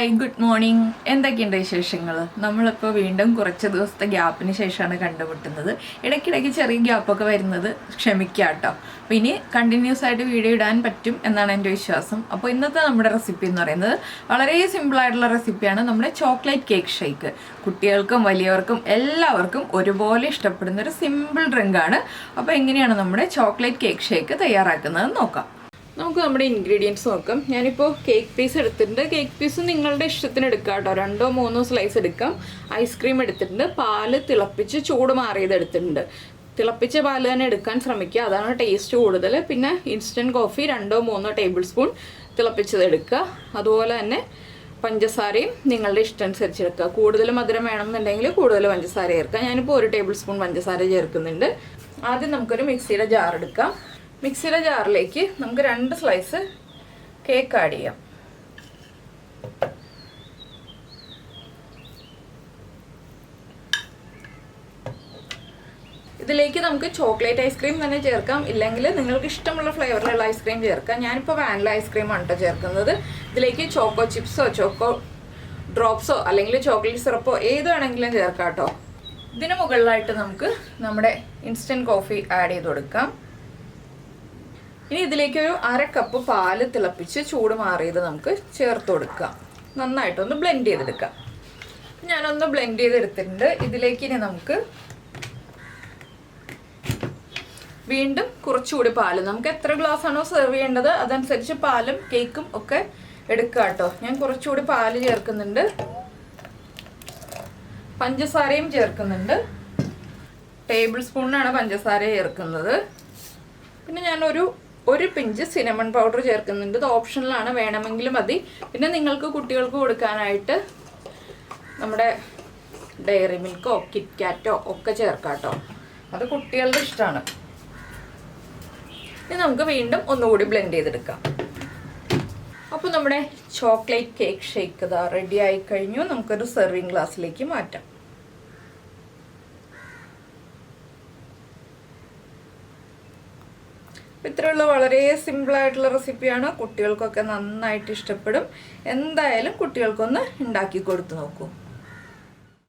Hi good morning എന്തൊക്കെയുണ്ട് വിശേഷങ്ങൾ നമ്മളിപ്പോൾ വീണ്ടും കുറച്ച് ദിവസത്തെ ഗ്യാപ്പിന് ശേഷമാണ് കണ്ടുമുട്ടുന്നത്. ഇടയ്ക്കിടയ്ക്ക് ചെറിയ ഗ്യാപ്പൊക്കെ വരുന്നത് ക്ഷമിക്കുക കേട്ടോ അപ്പോൾ ഇനി കണ്ടിന്യൂസ് ആയിട്ട് വീഡിയോ ഇടാൻ പറ്റും എന്നാണ് എന്റെ വിശ്വാസം. അപ്പോൾ ഇന്നത്തെ നമ്മുടെ റെസിപ്പി എന്ന് പറയുന്നത് വളരെ സിമ്പിളായിട്ടുള്ള റെസിപ്പിയാണ് നമ്മുടെ ചോക്ലേറ്റ് കേക്ക് ഷേക്ക് കുട്ടികൾക്കും വലിയവർക്കും എല്ലാവർക്കും ഒരുപോലെ ഇഷ്ടപ്പെടുന്ന ഒരു സിമ്പിൾ ഡ്രിങ്കാണ് അപ്പോൾ എങ്ങനെയാണ് നമ്മുടെ ചോക്ലേറ്റ് കേക്ക് ഷേക്ക് തയ്യാറാക്കുന്നത് നോക്കാം. നമുക്ക് നമ്മുടെ ഇൻഗ്രീഡിയൻസ് നോക്കാം. ഞാനിപ്പോൾ കേക്ക് പീസ് എടുത്തിട്ടുണ്ട്. കേക്ക് പീസ് നിങ്ങളുടെ ഇഷ്ടത്തിന് എടുക്കാം കേട്ടോ. രണ്ടോ മൂന്നോ സ്ലൈസ് എടുക്കാം. ഐസ്ക്രീം എടുത്തിട്ടുണ്ട്. പാൽ തിളപ്പിച്ച് ചൂട് മാറിയത് എടുത്തിട്ടുണ്ട്. തിളപ്പിച്ച പാൽ തന്നെ എടുക്കാൻ ശ്രമിക്കുക. അതാണ് ടേസ്റ്റ് കൂടുതൽ. പിന്നെ ഇൻസ്റ്റന്റ് കോഫി രണ്ടോ മൂന്നോ ടേബിൾ സ്പൂൺ തിളപ്പിച്ചത് എടുക്കുക. അതുപോലെ തന്നെ പഞ്ചസാരയും നിങ്ങളുടെ ഇഷ്ടം അനുസരിച്ച് എടുക്കുക കൂടുതൽ മധുരം വേണമെന്നുണ്ടെങ്കിൽ കൂടുതൽ പഞ്ചസാര ചേർക്കുക. ഞാനിപ്പോൾ ഒരു ടേബിൾ സ്പൂൺ പഞ്ചസാര ചേർക്കുന്നുണ്ട്. ആദ്യം നമുക്കൊരു മിക്സിയുടെ ജാർ എടുക്കാം. മിക്സിയുടെ ജാറിലേക്ക് നമുക്ക് രണ്ട് സ്ലൈസ് കേക്ക് ആഡ് ചെയ്യാം. ഇതിലേക്ക് നമുക്ക് ചോക്ലേറ്റ് ഐസ്ക്രീം തന്നെ ചേർക്കാം. ഇല്ലെങ്കിൽ നിങ്ങൾക്ക് ഇഷ്ടമുള്ള ഫ്ലേവറിലുള്ള ഐസ്ക്രീം ചേർക്കാം. ഞാനിപ്പോൾ വാനില ഐസ്ക്രീമാണ് കേട്ടോ ചേർക്കുന്നത്. ഇതിലേക്ക് ചോക്കോ ചിപ്സോ ചോക്കോ ഡ്രോപ്സോ അല്ലെങ്കിൽ ചോക്ലേറ്റ് സിറപ്പോ ഏത് വേണമെങ്കിലും ചേർക്കാം കേട്ടോ. ഇതിന് മുകളിലായിട്ട് നമുക്ക് നമ്മുടെ ഇൻസ്റ്റന്റ് കോഫി ആഡ് ചെയ്ത് കൊടുക്കാം. ഇനി ഇതിലേക്ക് ഒരു അര കപ്പ് പാൽ തിളപ്പിച്ച് ചൂട് മാറിയത് നമുക്ക് ചേർത്ത് കൊടുക്കാം. നന്നായിട്ടൊന്ന് ബ്ലെൻഡ് ചെയ്തെടുക്കാം. ഞാനൊന്ന് ബ്ലെൻഡ് ചെയ്തെടുത്തിട്ടുണ്ട്. ഇതിലേക്ക് ഇനി നമുക്ക് വീണ്ടും കുറച്ചുകൂടി പാൽ. നമുക്ക് എത്ര ഗ്ലാസ് ആണോ സെർവ് ചെയ്യേണ്ടത് അതനുസരിച്ച് പാലും കേക്കും ഒക്കെ എടുക്കുക കേട്ടോ. ഞാൻ കുറച്ചുകൂടി പാൽ ചേർക്കുന്നുണ്ട്. പഞ്ചസാരയും ചേർക്കുന്നുണ്ട്. ടേബിൾ സ്പൂണിനാണ് പഞ്ചസാര ചേർക്കുന്നത്. പിന്നെ ഞാനൊരു ഒരു പിഞ്ച് സിനമൺ പൗഡർ ചേർക്കുന്നുണ്ട്. ഇത് ഓപ്ഷനിലാണ്. വേണമെങ്കിൽ മതി. പിന്നെ നിങ്ങൾക്ക് കുട്ടികൾക്ക് കൊടുക്കാനായിട്ട് നമ്മുടെ ഡയറി മിൽക്കോ കിറ്റ്കാറ്റോ ഒക്കെ ചേർക്കാം കേട്ടോ. അത് കുട്ടികളുടെ ഇഷ്ടമാണ്. ഇനി നമുക്ക് വീണ്ടും ഒന്നുകൂടി ബ്ലെൻഡ് ചെയ്തെടുക്കാം. അപ്പോൾ നമ്മുടെ ചോക്ലേറ്റ് കേക്ക് ഷേക്ക് ഇതാ റെഡി ആയി കഴിഞ്ഞു. നമുക്കൊരു സെർവിങ് ഗ്ലാസ്സിലേക്ക് മാറ്റാം. ഇത്രയുള്ള വളരെ സിമ്പിളായിട്ടുള്ള റെസിപ്പിയാണ് കുട്ടികൾക്കൊക്കെ നന്നായിട്ട് ഇഷ്ടപ്പെടും. എന്തായാലും കുട്ടികൾക്കൊന്ന് ഉണ്ടാക്കി കൊടുത്തു നോക്കൂ.